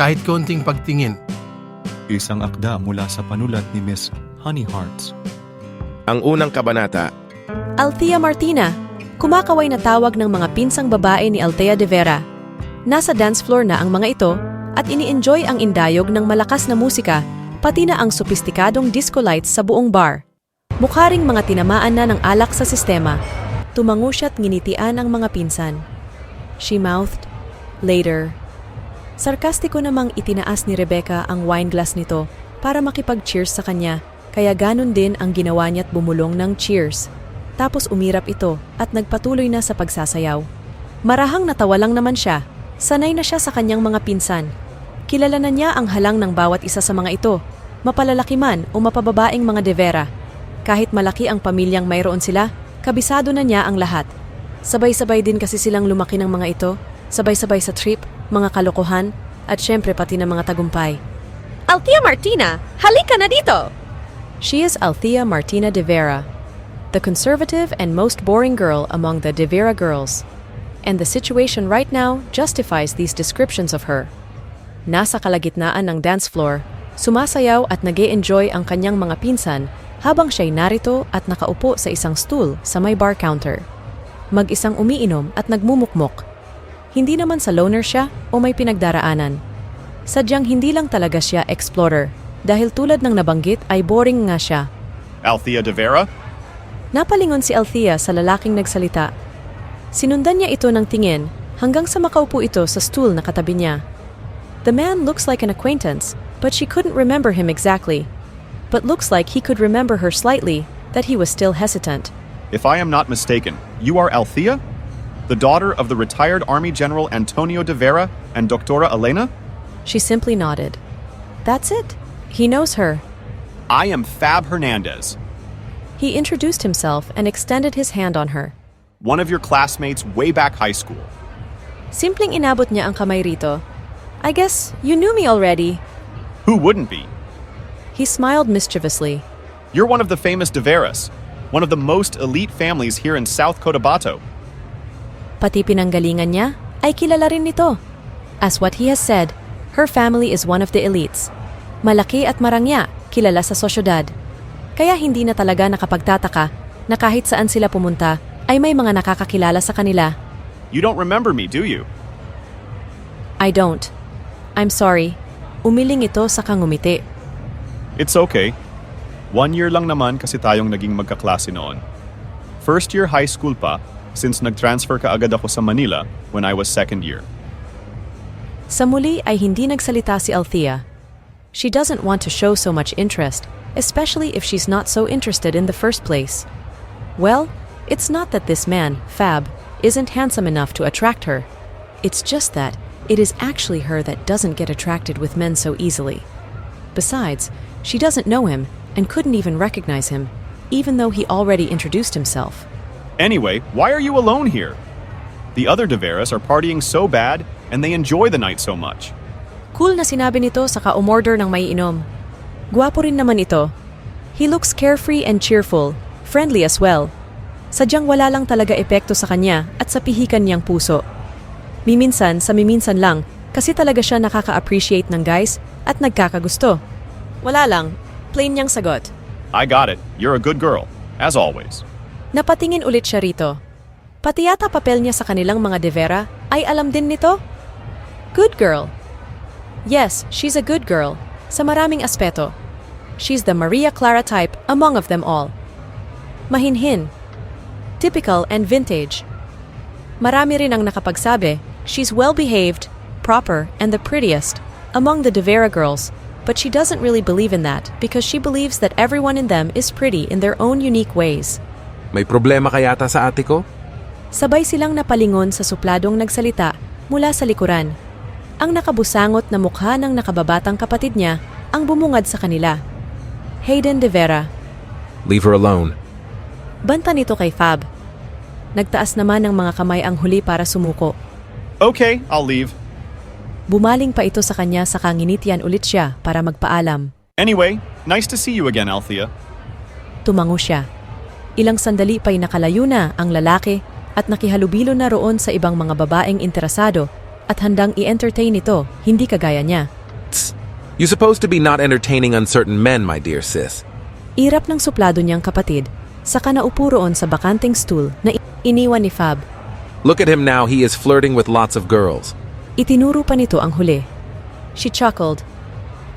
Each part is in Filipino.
Kahit konting pagtingin, Isang akda mula sa panulat ni Miss Honey Hearts. Ang unang kabanata, Althea Martina, kumakaway na tawag ng mga pinsang babae ni Althea de Vera. Nasa dance floor na ang mga ito at ini-enjoy ang indayog ng malakas na musika, pati na ang sopistikadong disco lights sa buong bar. Mukha ring mga tinamaan na ng alak sa sistema. Tumango siya't nginitian ang mga pinsan. She mouthed, later. Sarkastiko namang itinaas ni Rebecca ang wine glass nito para makipag-cheers sa kanya, kaya ganun din ang ginawa niya't bumulong ng cheers. Tapos umirap ito at nagpatuloy na sa pagsasayaw. Marahang natawa lang naman siya. Sanay na siya sa kanyang mga pinsan. Kilala na niya ang halang ng bawat isa sa mga ito, mapalalaki man o mapababaing mga devera. Kahit malaki ang pamilyang mayroon sila, kabisado na niya ang lahat. Sabay-sabay din kasi silang lumaki ng mga ito, sabay-sabay sa trip, mga kalokohan, at syempre pati ng mga tagumpay. Althea Martina, halika na dito! She is Althea Martina de Vera, the conservative and most boring girl among the de Vera girls. And the situation right now justifies these descriptions of her. Nasa kalagitnaan ng dance floor, sumasayaw at nag enjoy ang kanyang mga pinsan habang siya'y narito at nakaupo sa isang stool sa may bar counter. Mag-isang umiinom at nagmumukmok. Hindi naman sa loner siya o may pinagdaraanan. Sadyang hindi lang talaga siya explorer dahil tulad ng nabanggit ay boring nga siya. Althea de Vera? Napalingon si Althea sa lalaking nagsalita. Sinundan niya ito ng tingin hanggang sa makaupo ito sa stool na katabi niya. The man looks like an acquaintance, but she couldn't remember him exactly. But looks like he could remember her slightly, that he was still hesitant. If I am not mistaken, you are Althea? The daughter of the retired Army General Antonio de Vera and Doctora Elena? She simply nodded. That's it. He knows her. I am Fab Hernandez, He introduced himself and extended his hand on her. one of your classmates way back high school. Simpleng inabot niya ang kamay rito. I guess you knew me already. Who wouldn't be? He smiled mischievously. You're one of the famous de Veras, one of the most elite families here in South Cotabato. Pati pinanggalingan niya ay kilala rin nito. As what he has said, her family is one of the elites. Malaki at marangya, kilala sa sosyedad. Kaya hindi na talaga nakapagtataka na kahit saan sila pumunta ay may mga nakakakilala sa kanila. You don't remember me, do you? I don't. I'm sorry. Umiling ito sa kangumiti. It's okay. One year lang naman kasi tayong naging magkaklase noon. First year high school pa, since nag-transfer ka agad ako sa Manila when I was second year. Sa muli ay hindi nagsalita si Althea. She doesn't want to show so much interest, especially if she's not so interested in the first place. Well, it's not that this man, Fab, isn't handsome enough to attract her. It's just that it is actually her that doesn't get attracted with men so easily. Besides, she doesn't know him and couldn't even recognize him, even though he already introduced himself. Anyway, why are you alone here? The other De Veras are partying so bad and they enjoy the night so much. Cool na sinabi nito sa ka-umorder ng may inom. Gwapo rin naman ito. He looks carefree and cheerful, friendly as well. Sadyang wala lang talaga epekto sa kanya at sa pihikan niyang puso. Miminsan sa miminsan lang kasi talaga siya nakaka-appreciate ng guys at nagkakagusto. Wala lang, plain niyang sagot. I got it. You're a good girl, as always. Napatingin ulit siya rito. Pati yata papel niya sa kanilang mga devera ay alam din nito. Good girl. Yes, she's a good girl. Sa maraming aspeto. She's the Maria Clara type among of them all. Mahinhin. Typical and vintage. Marami rin ang nakapagsabi, she's well-behaved, proper, and the prettiest among the Devera girls, but she doesn't really believe in that because she believes that everyone in them is pretty in their own unique ways. May problema kayata sa ate ko? Sabay silang napalingon sa supladong nagsalita mula sa likuran. Ang nakabusangot na mukha ng nakababatang kapatid niya ang bumungad sa kanila. Hayden de Vera, Leave her alone. banta nito kay Fab. Nagtaas naman ng mga kamay ang huli para sumuko. Okay, I'll leave. Bumaling pa ito sa kanya sa kanginitian ulit siya para magpaalam. Anyway, nice to see you again, Althea. Tumango siya. Ilang sandali pa'y nakalayo na ang lalaki at nakihalubilo na roon sa ibang mga babaeng interesado at handang i-entertain ito, hindi kagaya niya. You supposed to be not entertaining uncertain men, my dear sis. Irap ng suplado niyang kapatid, saka naupo roon sa bakanting stool na iniwan ni Fab. Look at him now, he is flirting with lots of girls. Itinuro pa nito ang huli. She chuckled.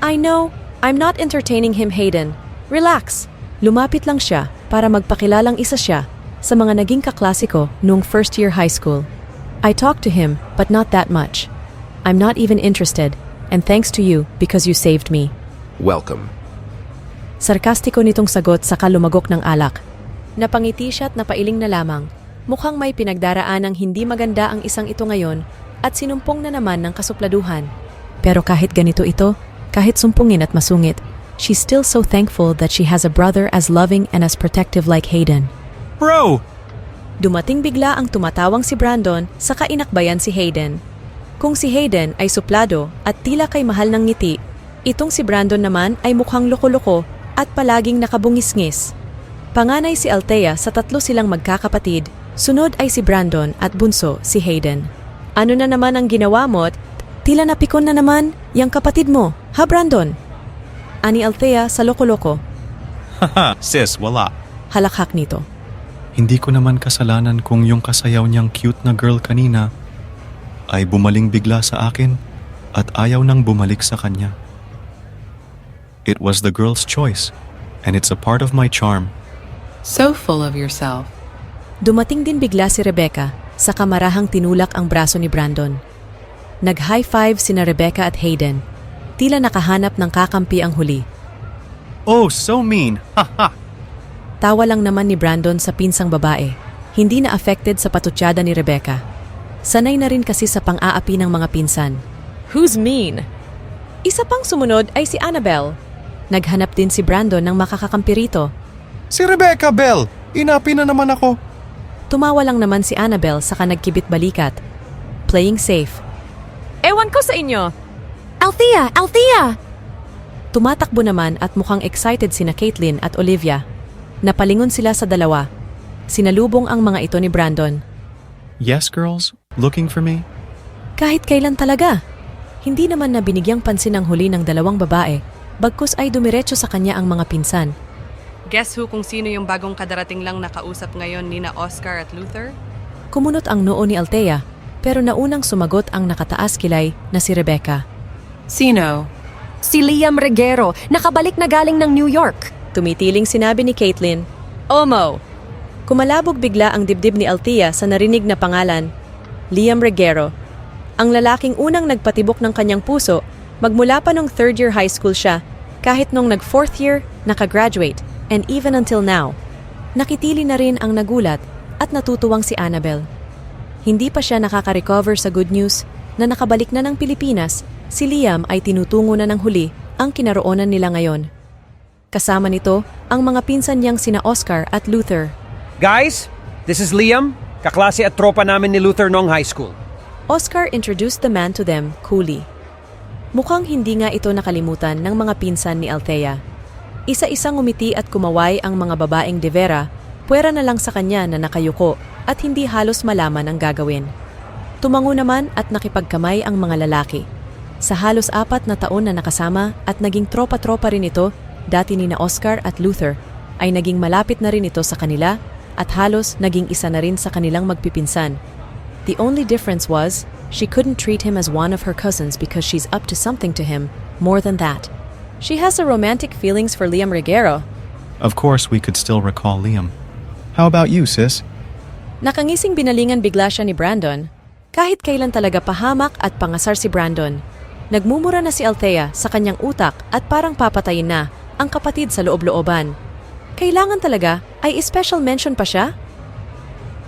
I know, I'm not entertaining him, Hayden. Relax. Lumapit lang siya para magpakilalang isa siya sa mga naging kaklase ko noong first year high school. I talked to him, but not that much. I'm not even interested, and thanks to you because you saved me. Welcome. Sarkastiko nitong sagot sa kalumagok ng alak. Napangiti siya at napailing na lamang. Mukhang may pinagdaraan ng hindi maganda ang isang ito ngayon at sinumpong na naman ng kasupladuhan. Pero kahit ganito ito, kahit sumpungin at masungit, she's still so thankful that she has a brother as loving and as protective like Hayden. Bro! Dumating bigla ang tumatawang si Brandon sa kainakbayan si Hayden. Kung si Hayden ay suplado at tila kay mahal ng ngiti, itong si Brandon naman ay mukhang loko-loko at palaging nakabungis-ngis. Panganay si Althea sa tatlo silang magkakapatid, sunod ay si Brandon at bunso si Hayden. Ano na naman ang ginawa mo? Tila napikon na naman yang kapatid mo, ha Brandon? Ani Althea sa loko-loko, Haha, sis, wala. halakhak nito. Hindi ko naman kasalanan kung yung kasayaw niyang cute na girl kanina ay bumaling bigla sa akin at ayaw nang bumalik sa kanya. It was the girl's choice, and it's a part of my charm. So full of yourself. Dumating din bigla si Rebecca sa kamarahang tinulak ang braso ni Brandon. Nag-high five sina Rebecca at Hayden. Tila nakahanap ng kakampi ang huli. Oh, so mean! Haha! Tawa lang naman ni Brandon sa pinsang babae. Hindi na affected sa patutsada ni Rebecca. Sanay na rin kasi sa pang-aapi ng mga pinsan. Who's mean? Isa pang sumunod ay si Annabelle. Naghanap din si Brandon ng makakakampi rito. Si Rebecca Bell! Inapi na naman ako. Tumawa lang naman si Annabelle sa kanagkibit balikat. Playing safe. Ewan ko sa inyo! Althea! Althea! Tumatakbo naman at mukhang excited sina Caitlin at Olivia. Napalingon sila sa dalawa. Sinalubong ang mga ito ni Brandon. Yes, girls? Looking for me? Kahit kailan talaga. Hindi naman na binigyang pansin ang huli ng dalawang babae, bagkus ay dumiretso sa kanya ang mga pinsan. Guess who kung sino yung bagong kadarating lang nakausap ngayon ni na Oscar at Luther? Kumunot ang noo ni Althea, pero naunang sumagot ang nakataas kilay na si Rebecca. Sino? Si Liam Reguero, nakabalik na galing ng New York. Tumitiling sinabi ni Caitlin, Omo! Kumalabog bigla ang dibdib ni Althea sa narinig na pangalan, Liam Reguero. Ang lalaking unang nagpatibok ng kanyang puso magmula pa nung third year high school siya, kahit nung nag fourth year, nakagraduate, and even until now. Nakitili na rin ang nagulat at natutuwang si Annabel. Hindi pa siya nakaka-recover sa good news na nakabalik na ng Pilipinas, si Liam ay tinutungo na ng huli ang kinaroonan nila ngayon. Kasama nito ang mga pinsan niyang sina Oscar at Luther. Guys, this is Liam, kaklase at tropa namin ni Luther noong high school. Oscar introduced the man to them coolly. Mukhang hindi nga ito nakalimutan ng mga pinsan ni Althea. Isa-isang umiti at kumaway ang mga babaeng de Vera, puwera na lang sa kanya na nakayuko at hindi halos malaman ang gagawin. Tumango naman at nakipagkamay ang mga lalaki. Sa halos apat na taon na nakasama at naging tropa-tropa rin ito, dati ni na Oscar at Luther, ay naging malapit na rin ito sa kanila at halos naging isa na rin sa kanilang magpipinsan. The only difference was, she couldn't treat him as one of her cousins because she's up to something to him, more than that. She has a romantic feelings for Liam Reguero. Of course, we could still recall Liam. How about you, sis? Nakangising binalingan bigla siya ni Brandon. Kahit kailan talaga pahamak at pangasar si Brandon. Nagmumura na si Althea sa kanyang utak at parang papatayin na ang kapatid sa loob-looban. Kailangan talaga ay special mention pa siya?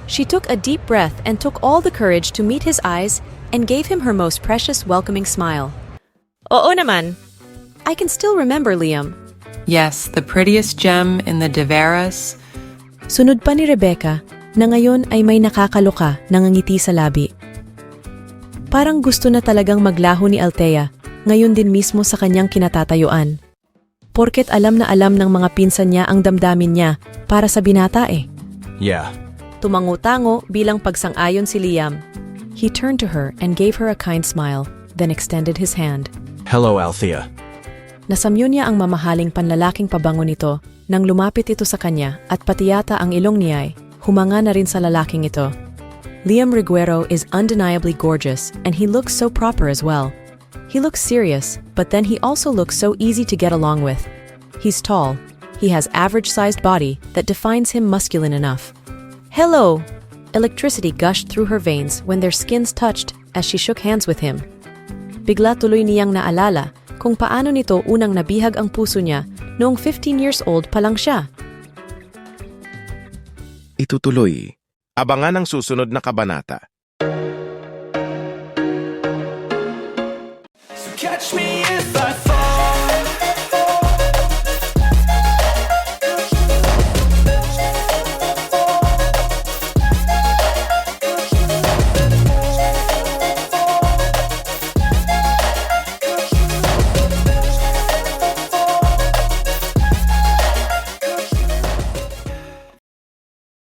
She took a deep breath and took all the courage to meet his eyes and gave him her most precious welcoming smile. Oo naman. I can still remember Liam. Yes, the prettiest gem in the Deveras. Sunod pa ni Rebecca na ngayon ay may nakakaloka nangangiti sa labi. Parang gusto na talagang maglaho ni Althea ngayon din mismo sa kanyang kinatatayuan. Porket alam na alam ng mga pinsan niya ang damdamin niya para sa binata eh. Yeah. Tumango-tango bilang pagsang-ayon si Liam. He turned to her and gave her a kind smile, then extended his hand. Hello, Althea. Nasamyo niya ang mamahaling panlalaking pabango nito nang lumapit ito sa kanya at pati yata ang ilong niya ay humanga na rin sa lalaking ito. Liam Riguero is undeniably gorgeous and he looks so proper as well. He looks serious, but then he also looks so easy to get along with. He's tall. He has average-sized body that defines him masculine enough. Hello! Electricity gushed through her veins when their skins touched as she shook hands with him. Bigla tuloy niyang naalala kung paano nito unang nabihag ang puso niya noong 15 years old pa lang siya. Itutuloy. Abangan ang susunod na kabanata. Catch me